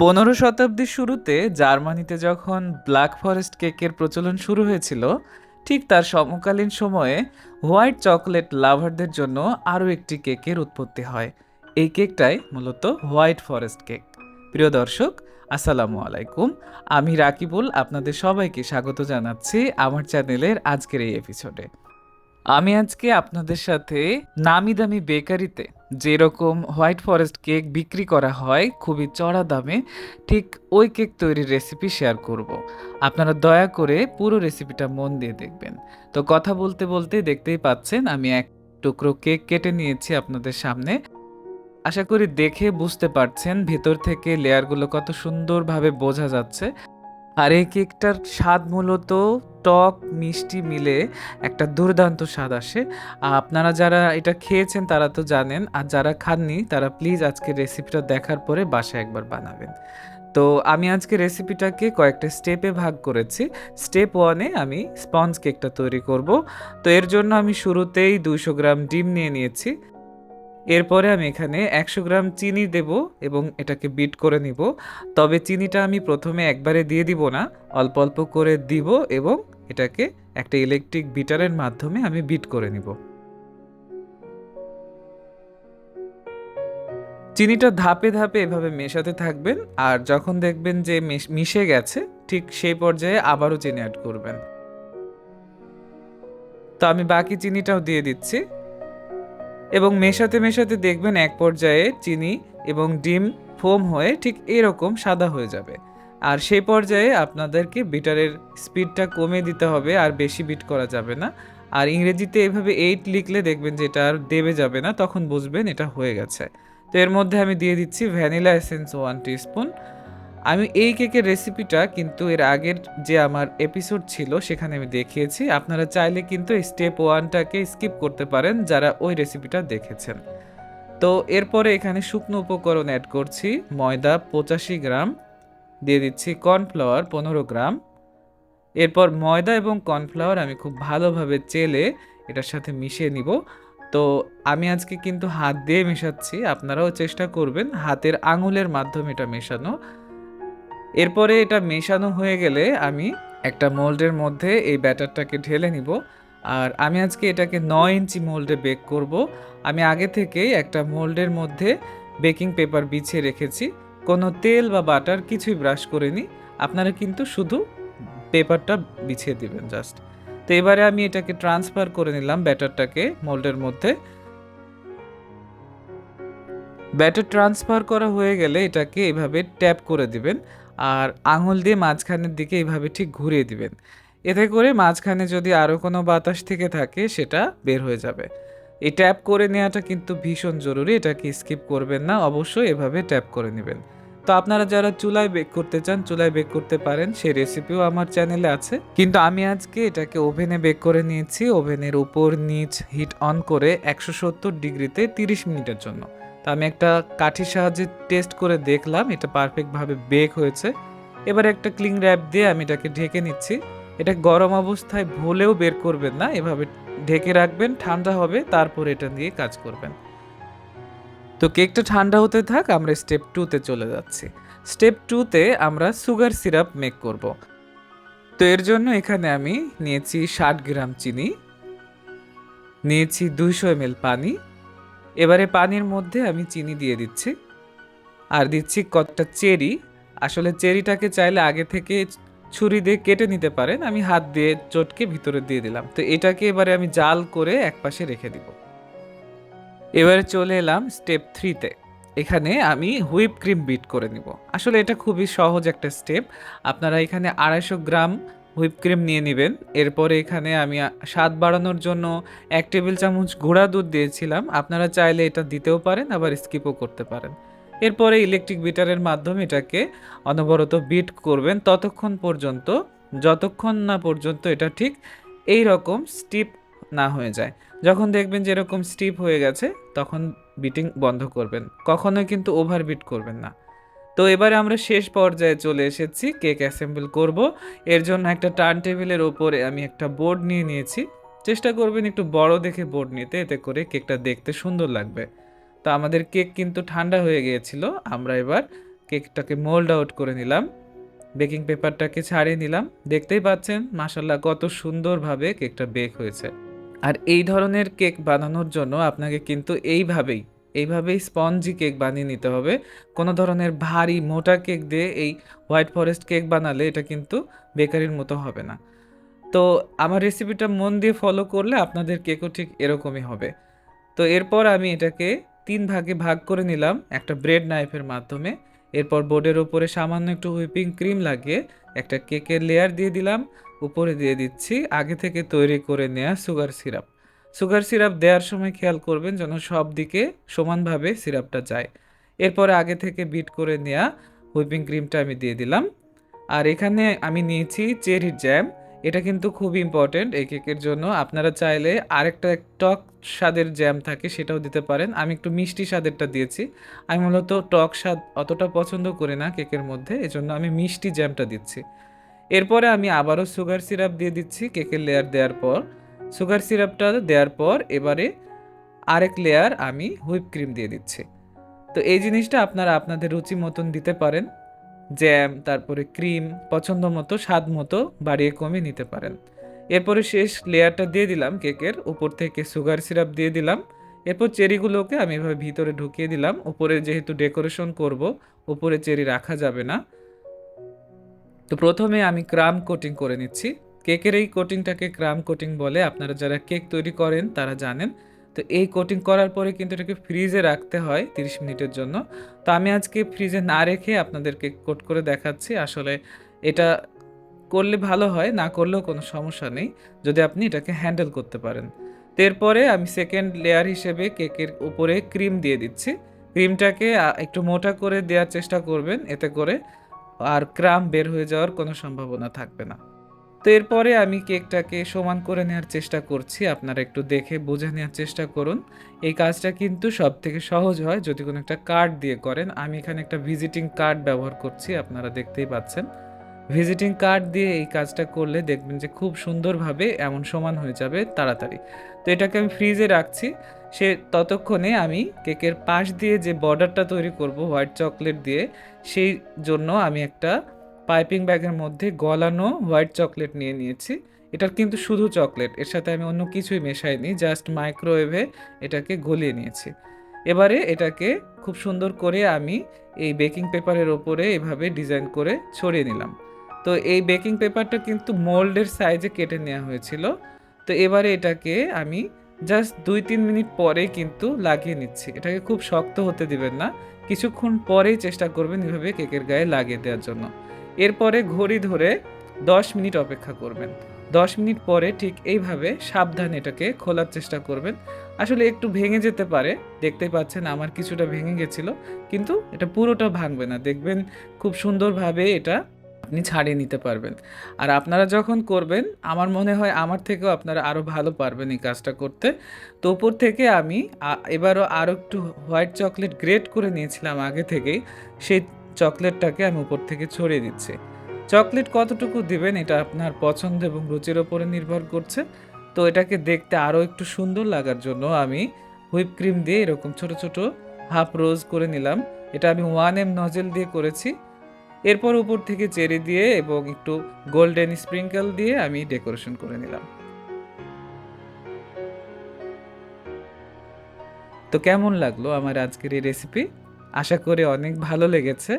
পনেরো শতাব্দীর শুরুতে জার্মানিতে যখন ব্ল্যাক ফরেস্ট কেকের প্রচলন শুরু হয়েছিল, ঠিক তার সমকালীন সময়ে হোয়াইট চকলেট লাভারদের জন্য আরও একটি কেকের উৎপত্তি হয়। এই কেকটাই মূলত হোয়াইট ফরেস্ট কেক। প্রিয় দর্শক, আসসালামু আলাইকুম। আমি রাকিবুল, আপনাদের সবাইকে স্বাগত জানাচ্ছি আমার চ্যানেলের আজকের এই এপিসোডে। আমি আজকে আপনাদের সাথে নামি দামি বেকারিতে যেরকম হোয়াইট ফরেস্ট কেক বিক্রি করা হয়, খুবই চড়া দামে, ঠিক ওই কেক তৈরির রেসিপি শেয়ার করব। আপনারা দয়া করে পুরো রেসিপিটা মন দিয়ে দেখবেন। তো কথা বলতে বলতে দেখতেই পাচ্ছেন, আমি এক টুকরো কেক কেটে নিয়েছি আপনাদের সামনে। আশা করি দেখে বুঝতে পারছেন ভেতর থেকে লেয়ারগুলো কত সুন্দরভাবে বোঝা যাচ্ছে। আর এই কেকটার স্বাদ মূলত টক মিষ্টি মিলে একটা দুর্দান্ত স্বাদ আসে। আপনারা যারা এটা খেয়েছেন তারা তো জানেন, আর যারা খাননি তারা প্লিজ আজকে রেসিপিটা দেখার পরে বাসায় একবার বানাবেন। তো আমি আজকে রেসিপিটাকে কয়েকটা স্টেপে ভাগ করেছি। স্টেপ ওয়ানে আমি স্পঞ্জ কেকটা তৈরি করব। তো এর জন্য আমি শুরুতেই দুইশো গ্রাম ডিম নিয়ে নিয়েছি। এরপরে আমি এখানে একশো গ্রাম চিনি দেব এবং এটাকে বিট করে নিব। তবে চিনিটা আমি প্রথমে একবারে দিয়ে দিব না, অল্প অল্প করে দিব এবং এটাকে একটা ইলেকট্রিক বিটারের মাধ্যমে আমি বিট করে নিব। চিনিটা ধাপে ধাপে এভাবে মেশাতে থাকবেন, আর যখন দেখবেন যে মিশে গেছে, ঠিক সেই পর্যায়ে আবারও চিনি অ্যাড করবেন। তো আমি বাকি চিনিটাও দিয়ে দিচ্ছি। এবং মেশাতে মেশাতে দেখবেন এক পর্যায়ে চিনি এবং ডিম ফোম হয়ে ঠিক এরকম সাদা হয়ে যাবে। আর সেই পর্যায়ে আপনাদেরকে বিটারের স্পিডটা কমে দিতে হবে, আর বেশি বিট করা যাবে না। আর ইংরেজিতে এভাবে এইট লিখলে দেখবেন যে এটা আর দেবে যাবে না, তখন বুঝবেন এটা হয়ে গেছে। তো এর মধ্যে আমি দিয়ে দিচ্ছি ভ্যানিলা এসেন্স ওয়ান টিস্পুন আমি এই কেকের রেসিপিটা কিন্তু এর আগের যে আমার এপিসোড ছিল, সেখানে আমি দেখিয়েছি। আপনারা চাইলে কিন্তু স্টেপ ওয়ানটাকে স্কিপ করতে পারেন, যারা ওই রেসিপিটা দেখেছেন। তো এরপরে এখানে শুকনো উপকরণ অ্যাড করছি, ময়দা পঁচাশি গ্রাম। দিয়ে দিচ্ছি কর্নফ্লাওয়ার পনেরো গ্রাম। এরপর ময়দা এবং কর্নফ্লাওয়ার আমি খুব ভালোভাবে চেলে এটার সাথে মিশিয়ে নিব। তো আমি আজকে কিন্তু হাত দিয়ে মেশাচ্ছি, আপনারাও চেষ্টা করবেন হাতের আঙুলের মাধ্যমে এটা মেশানো। এরপরে এটা মেশানো হয়ে গেলে আমি একটা মোল্ডের মধ্যে এই ব্যাটারটাকে ঢেলে নিব। আর আমি আজকে এটাকে নয় ইঞ্চি মোল্ডে বেক করব। আমি আগে থেকেই একটা মোল্ডের মধ্যে বেকিং পেপার বিছিয়ে রেখেছি। কোনো তেল বা বাটার কিছুই ব্রাশ করিনি, আপনারা কিন্তু শুধু পেপারটা বিছিয়ে দিবেন জাস্ট তো এবারে আমি এটাকে ট্রান্সফার করে নিলাম ব্যাটারটাকে মোল্ডের মধ্যে। ব্যাটার ট্রান্সফার করা হয়ে গেলে এটাকে এভাবে ট্যাপ করে দিবেন আর আঙুল দিয়ে মাঝখানের দিকে এইভাবে ঠিক ঘুরিয়ে দিবেন। এতে করে মাঝখানে যদি আরও কোনো বাতাস থেকে থাকে, সেটা বের হয়ে যাবে। এই ট্যাপ করে নেওয়াটা কিন্তু ভীষণ জরুরি, এটাকে স্কিপ করবেন না, অবশ্যই এভাবে ট্যাপ করে নেবেন। তো আপনারা যারা চুলায় বেক করতে চান, চুলায় বেক করতে পারেন, সেই রেসিপিও আমার চ্যানেলে আছে। কিন্তু আমি আজকে এটাকে ওভেনে বেক করে নিয়েছি, ওভেনের উপর নিচ হিট অন করে একশো সত্তর ডিগ্রিতে তিরিশ মিনিটের জন্য। তো আমি একটা কাঠির সাহায্যে টেস্ট করে দেখলাম, এটা পারফেক্টভাবে বেক হয়েছে। এবার একটা ক্লিং র্যাপ দিয়ে আমি এটাকে ঢেকে নিচ্ছি। এটা গরম অবস্থায় ভুলেও বের করবেন না, এভাবে ঢেকে রাখবেন, ঠান্ডা হবে, তারপর এটা দিয়ে কাজ করবেন। তো কেকটা ঠান্ডা হতে থাক, আমরা স্টেপ টুতে চলে যাচ্ছি। স্টেপ টুতে আমরা সুগার সিরাপ মেক করব। তো এর জন্য এখানে আমি নিয়েছি ষাট গ্রাম চিনি, নিয়েছি দুইশো এম পানি। এবারে পানির মধ্যে আমি চিনি দিয়ে দিচ্ছি। আর দিচ্ছি কতটা চেরি। আসলে চেরিটাকে চাইলে আগে থেকে ছুরি দিয়ে কেটে নিতে পারেন, আমি হাত দিয়ে চটকে ভিতরে দিয়ে দিলাম। তো এটাকে এবারে আমি জাল করে একপাশে রেখে দিব। এবারে চলে এলাম স্টেপ থ্রিতে এখানে আমি হুইপ ক্রিম বিট করে নিব। আসলে এটা খুবই সহজ একটা স্টেপ আপনারা এখানে আড়াইশো গ্রাম হুইপ ক্রিম নিয়ে নেবেন। এরপরে এখানে আমি স্বাদ বাড়ানোর জন্য এক টেবিল চামচ গুঁড়া দুধ দিয়েছিলাম। আপনারা চাইলে এটা দিতেও পারেন, আবার স্কিপও করতে পারেন। এরপরে ইলেকট্রিক বিটারের মাধ্যমে এটাকে অনবরত বিট করবেন ততক্ষণ পর্যন্ত, যতক্ষণ না পর্যন্ত এটা ঠিক এই রকম স্টিপ না হয়ে যায়। যখন দেখবেন যে এরকম স্টিপ হয়ে গেছে, তখন বিটিং বন্ধ করবেন। কখনোই কিন্তু ওভার বিট করবেন না। তো এবারে আমরা শেষ পর্যায়ে চলে এসেছি কেক অ্যাসেম্বল করব। এর জন্য একটা টার্ন টেবিলের ওপরে আমি একটা বোর্ড নিয়ে নিয়েছি। চেষ্টা করবেন একটু বড় দেখে বোর্ড নিতে, এতে করে কেকটা দেখতে সুন্দর লাগবে। তো আমাদের কেক কিন্তু ঠান্ডা হয়ে গিয়েছিল। আমরা এবার কেকটাকে মোল্ড আউট করে নিলাম। বেকিং পেপারটাকে ছাড়িয়ে নিলাম। দেখতেই পাচ্ছেন মাসাল্লাহ কত সুন্দরভাবে কেকটা বেক হয়েছে। আর এই ধরনের কেক বানানোর জন্য আপনাকে কিন্তু এইভাবেই এইভাবেই স্পঞ্জি কেক বানিয়ে নিতে হবে। কোনো ধরনের ভারী, মোটা কেক দিয়ে এই হোয়াইট ফরেস্ট কেক বানালে এটা কিন্তু বেকারির মতো হবে না। তো আমার রেসিপিটা মন দিয়ে ফলো করলে আপনাদের কেকও ঠিক এরকমই হবে। তো এরপর আমি এটাকে তিন ভাগে ভাগ করে নিলাম, একটা ব্রেড নাইফের মাধ্যমে। এরপর বোর্ডের ওপরে সামান্য একটু হুইপিং ক্রিম লাগিয়ে একটা কেকের লেয়ার দিয়ে দিলাম। উপরে দিয়ে দিচ্ছি আগে থেকে তৈরি করে নেওয়া সুগার সিরাপ। সুগার সিরাপ দেওয়ার সময় খেয়াল করবেন যেন সব দিকে সমানভাবে সিরাপটা যায়। এরপরে আগে থেকে বিট করে নেওয়া হুইপিং ক্রিমটা আমি দিয়ে দিলাম। আর এখানে আমি নিয়েছি চেরির জ্যাম। এটা কিন্তু খুব ইম্পর্টেন্ট এই কেকের জন্য। আপনারা চাইলে আরেকটা টক স্বাদের জ্যাম থাকে সেটাও দিতে পারেন। আমি একটু মিষ্টি স্বাদেরটা দিয়েছি। আমি মূলত টক স্বাদ অতটা পছন্দ করি না কেকের মধ্যে, এজন্য আমি মিষ্টি জ্যামটা দিচ্ছি। এরপরে আমি আবারও সুগার সিরাপ দিয়ে দিচ্ছি কেকের লেয়ার দেওয়ার পর। সুগার সিরাপটা দেওয়ার পর এবারে আরেক লেয়ার আমি হুইপ ক্রিম দিয়ে দিচ্ছি। তো এই জিনিসটা আপনারা আপনাদের রুচি মতন দিতে পারেন। জ্যাম, তারপরে ক্রিম পছন্দ মতো স্বাদ মতো বাড়িয়ে কমিয়ে নিতে পারেন। এরপরে শেষ লেয়ারটা দিয়ে দিলাম কেকের, উপর থেকে সুগার সিরাপ দিয়ে দিলাম। এরপর চেরিগুলোকে আমি এভাবে ভিতরে ঢুকিয়ে দিলাম। উপরে যেহেতু ডেকোরেশন করব, উপরে চেরি রাখা যাবে না। তো প্রথমে আমি ক্রাম কোটিং করে নিচ্ছি। কেকের এই কোটিংটাকে ক্রাম কোটিং বলে আপনারা যারা কেক তৈরি করেন তারা জানেন। তো এই কোটিং করার পরে কিন্তু এটাকে ফ্রিজে রাখতে হয় তিরিশ মিনিটের জন্য। তো আমি আজকে ফ্রিজে না রেখে আপনাদেরকে কোট করে দেখাচ্ছি। আসলে এটা করলে ভালো হয়, না করলেও কোনো সমস্যা নেই। যদি আপনি এটাকে হ্যান্ডেল করতে পারেন। তো এরপরে আমি সেকেন্ড লেয়ার হিসেবে কেকের উপরে ক্রিম দিয়ে দিচ্ছি। ক্রিমটাকে একটু মোটা করে দেওয়ার চেষ্টা করবেন। এতে করে আর ক্রাম বের হয়ে যাওয়ার কোনো সম্ভাবনা থাকবে না। তো এরপরে আমি কেকটাকে সমান করে নেওয়ার চেষ্টা করছি। আপনারা একটু দেখে বুঝে নেওয়ার চেষ্টা করুন। এই কাজটা কিন্তু সব থেকে সহজ হয় যদি কোনো একটা কার্ড দিয়ে করেন। আমি এখানে একটা ভিজিটিং কার্ড ব্যবহার করছি, আপনারা দেখতেই পাচ্ছেন। ভিজিটিং কার্ড দিয়ে এই কাজটা করলে দেখবেন যে খুব সুন্দরভাবে এমন সমান হয়ে যাবে তাড়াতাড়ি। তো এটাকে আমি ফ্রিজে রাখছি। সে ততক্ষণে আমি কেকের পাশ দিয়ে যে বর্ডারটা তৈরি করব, হোয়াইট চকলেট দিয়ে, সেই জন্য আমি একটা পাইপিং ব্যাগের মধ্যে গলানো হোয়াইট চকলেট নিয়ে নিয়েছি। এটার কিন্তু শুধু চকলেট, এর সাথে আমি অন্য কিছুই মেশাইনি, জাস্ট মাইক্রোওয়েভে এটাকে গলিয়ে নিয়েছি। এবারে এটাকে খুব সুন্দর করে আমি এই বেকিং পেপারের ওপরে এভাবে ডিজাইন করে ছড়িয়ে নিলাম। তো এই বেকিং পেপারটা কিন্তু মোল্ডের সাইজে কেটে নেওয়া হয়েছিল। তো এবারে এটাকে আমি জাস্ট দুই তিন মিনিট পরেই কিন্তু লাগিয়ে নিচ্ছি। এটাকে খুব শক্ত হতে দিবেন না, কিছুক্ষণ পরেই চেষ্টা করবেন এভাবে কেকের গায়ে লাগিয়ে দেওয়ার জন্য। এরপরে ঘড়ি ধরে দশ মিনিট অপেক্ষা করবেন। দশ মিনিট পরে ঠিক এইভাবে সাবধানে এটাকে খোলার চেষ্টা করবেন। আসলে একটু ভেঙে যেতে পারে দেখতে পাচ্ছেন আমার কিছুটা ভেঙে গেছিল, কিন্তু এটা পুরোটা ভাঙবে না। দেখবেন খুব সুন্দরভাবে এটা আপনি ছাড়িয়ে নিতে পারবেন। আর আপনারা যখন করবেন, আমার মনে হয় আমার থেকেও আপনারা আরও ভালো পারবেন এই কাজটা করতে। তো উপর থেকে আমি এবারও আরও একটু হোয়াইট চকলেট গ্রেট করে নিয়েছিলাম আগে থেকেই, সেই চকলেটটাকে আমি উপর থেকে ছড়িয়ে দিচ্ছি। চকলেট কতটুকু দিবেন এটা আপনার পছন্দ এবং রুচির ওপরে নির্ভর করছে। তো এটাকে দেখতে আরও একটু সুন্দর লাগার জন্য আমি হুইপ ক্রিম দিয়ে এরকম ছোট ছোট হাফ রোজ করে নিলাম। এটা আমি ওয়ান এম নজেল দিয়ে করেছি। এরপর উপর থেকে চেরি দিয়ে এবং একটু গোল্ডেন স্প্রিঙ্কেল দিয়ে আমি ডেকোরেশন করে নিলাম। তো কেমন লাগল আমার আজকের এই রেসিপি? আশা করি অনেক ভালো লেগেছে।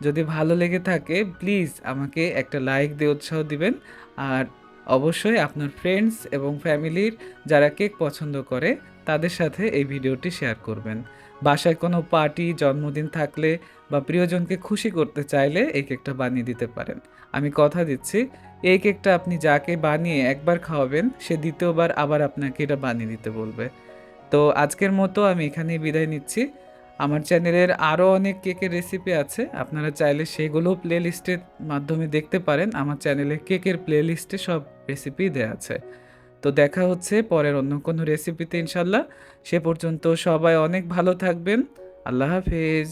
যদি ভালো লেগে থাকে প্লিজ আমাকে একটা লাইক দিয়ে উৎসাহ দিবেন। আর অবশ্যই আপনার ফ্রেন্ডস এবং ফ্যামিলির যারা কেক পছন্দ করে, তাদের সাথে এই ভিডিওটি শেয়ার করবেন। বাসায় কোনো পার্টি জন্মদিন থাকলে বা প্রিয়জনকে খুশি করতে চাইলে এই কেকটা বানিয়ে দিতে পারেন। আমি কথা দিচ্ছি, এই কেকটা আপনি যাকে বানিয়ে একবার খাওয়াবেন, সে দ্বিতীয়বার আবার আপনাকে এটা বানিয়ে দিতে বলবে। তো আজকের মতো আমি এখানেই বিদায় নিচ্ছি। আমার চ্যানেলের আরও অনেক কেকের রেসিপি আছে, আপনারা চাইলে সেগুলো প্লে লিস্টের মাধ্যমে দেখতে পারেন। আমার চ্যানেলে কেকের প্লে লিস্টে সব রেসিপি দেওয়া আছে। তো দেখা হচ্ছে পরের অন্য কোনো রেসিপিতে ইনশাল্লাহ সে পর্যন্ত সবাই অনেক ভালো থাকবেন। আল্লাহ হাফেজ।